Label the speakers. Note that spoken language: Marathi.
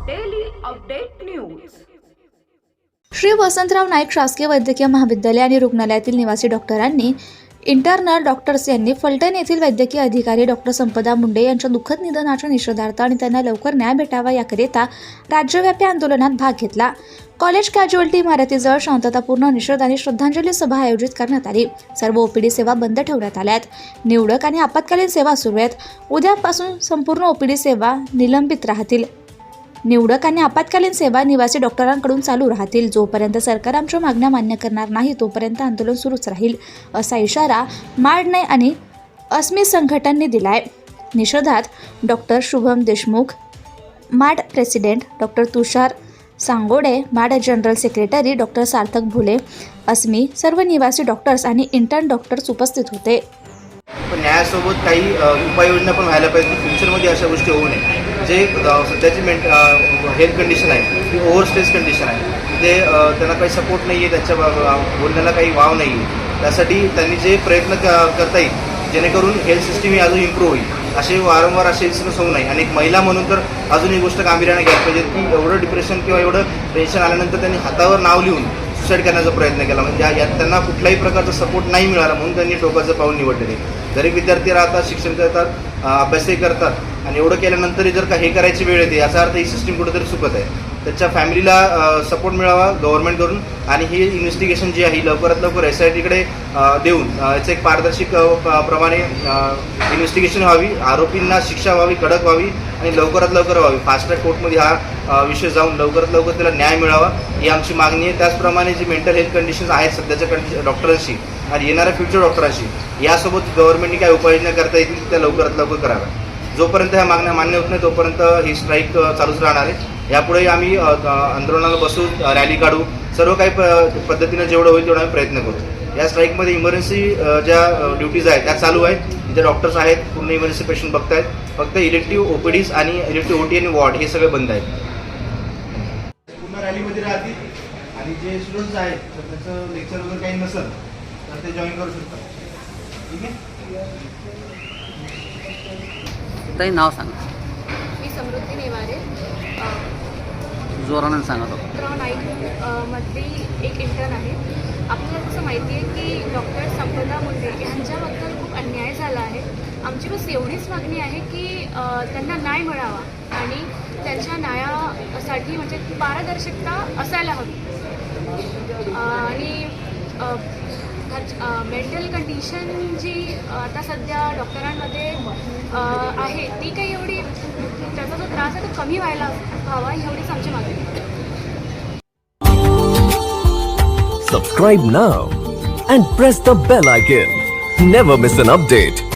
Speaker 1: अपडेट न्यूज
Speaker 2: श्री वसंतराव नाईक शासकीय वैद्यकीय महाविद्यालय आणि रुग्णालयातील निवासी डॉक्टरांनी इंटर्नल डॉक्टर्स यांनी फलटण येथील वैद्यकीय अधिकारी डॉक्टर संपदा मुंडे यांच्या दुःखद निधनाच्या निषेधार्थ आणि त्यांना लवकर न्याय भेटावा याकरिता राज्यव्यापी आंदोलनात भाग घेतला. कॉलेज कॅज्युअल्टी इमारतीजवळ शांततापूर्ण निषेध आणि श्रद्धांजली सभा आयोजित करण्यात आली. सर्व ओपीडी सेवा बंद ठेवण्यात आल्यात. निवडक आणि आपत्कालीन सेवा सुरू आहेत. उद्यापासून संपूर्ण ओपीडी सेवा निलंबित राहतील. निवडक आणि आपत्कालीन सेवा निवासी डॉक्टरांकडून चालू राहतील. जोपर्यंत सरकार आमच्या मागण्या मान्य करणार नाही तोपर्यंत आंदोलन सुरूच राहील असा इशारा माडणे आणि अस्मित संघटनांनी दिलाय. निषेधात डॉक्टर शुभम देशमुख माड प्रेसिडेंट डॉक्टर तुषार सांगोडे माड general secretary doctor Sarthak Bhule अस्मी सर्व निवासी डॉक्टर्स आणि इंटर्न डॉक्टर्स उपस्थित होते.
Speaker 3: पण न्यायासोबत काही उपाययोजना पण व्हायला पाहिजे. फ्युचरमध्ये अशा गोष्टी होऊ नये जे सध्याची मेंट हेल्थ कंडिशन आहे ती ओव्हर स्ट्रेस कंडिशन आहे. ते त्यांना काही सपोर्ट नाही आहे त्यांच्या बोलण्याला काही वाव नाही आहे त्यासाठी त्यांनी जे प्रयत्न क- करता येईल जेणेकरून हेल्थ सिस्टीम ही अजून इम्प्रूव्ह होईल. असे वारंवार असे इन्सिडन्स होऊ नये. आणि एक महिला म्हणून तर अजून ही गोष्ट गांभीर्याने घ्यायला पाहिजे की एवढं डिप्रेशन किंवा एवढं टेन्शन आल्यानंतर त्यांनी हातावर नाव लिहून सुसाईड करण्याचा प्रयत्न केला. म्हणजे या- यात त्यांना कुठल्याही प्रकारचा सपोर्ट नाही मिळाला म्हणून त्यांनी टोकाचं पाऊल निवडलेले. जरी विद्यार्थी राहतात शिक्षण करतात अभ्यासही करतात. आणि एवढं केल्यानंतरही जर का हे करायची वेळ येते याचा अर्थ ही सिस्टीम कुठेतरी चुकत आहे. त्याच्या फॅमिलीला सपोर्ट मिळावा गव्हर्नमेंटकडून आणि ही इन्व्हेस्टिगेशन जी आहे ही लवकरात लवकर एस आय टीकडे देऊन याचं एक पारदर्शक प्रमाणे इन्व्हेस्टिगेशन व्हावी आरोपींना शिक्षा व्हावी कडक व्हावी आणि लवकरात लवकर व्हावी. फास्ट ट्रॅक कोर्टमध्ये हा विषय जाऊन लवकरात लवकर त्याला न्याय मिळावा ही आमची मागणी आहे. त्याचप्रमाणे जी मेंटल हेल्थ कंडिशन्स आहेत सध्याच्या कंडिशन डॉक्टरांशी आणि येणाऱ्या फ्युचर डॉक्टरांशी यासोबत गव्हर्नमेंटने काय उपाययोजना करता येतील त्या लवकरात लवकर कराव्या जोपर्यंत ह्या मागण्या मान्य होत नाही तोपर्यंत ही स्ट्राईक चालूच राहणार आहे. यापुढे आम्ही आंदोलनाला बसू रॅली काढू सर्व काही प- पद्धतीनं जेवढं होईल तेवढं आम्ही प्रयत्न करू. या स्ट्राईकमध्ये इमर्जन्सी ज्या ड्युटीज आहेत त्या चालू आहेत. तिथे डॉक्टर्स आहेत पूर्ण इमर्जन्सी पेशंट बघतायत. फक्त इलेक्टिव्ह ओपीडीज आणि इलेक्टिव्ह ओटी आणि वॉर्ड हे सगळे बंद आहेत. पूर्ण रॅलीमध्ये राहतील. आणि जे स्टुडंट्स आहेत तर त्याचं लेक्चर वगैरे काही नसेल तर ते जॉईन करू शकतात. ठीक आहे?
Speaker 4: नाव सांगा. जोरानं सांगा
Speaker 5: डॉक्टर नाईक मधली एक इंटर्न आहे. आपल्याला कसं माहिती आहे की डॉक्टर संपदा मुंडे यांच्याबद्दल खूप अन्याय झाला आहे. आमची बस एवढीच मागणी आहे की त्यांना न्याय मिळावा आणि त्यांच्या न्यायासाठी म्हणजे पारदर्शकता असायला हवी. आणि मेंटल कंडिशन जी आता सध्या डॉक्टरांमध्ये आहे ती काही एवढी कमी व्हायला हवा एवढीच आमची मागणी आहे
Speaker 6: Subscribe now and press the bell icon. Never miss an update.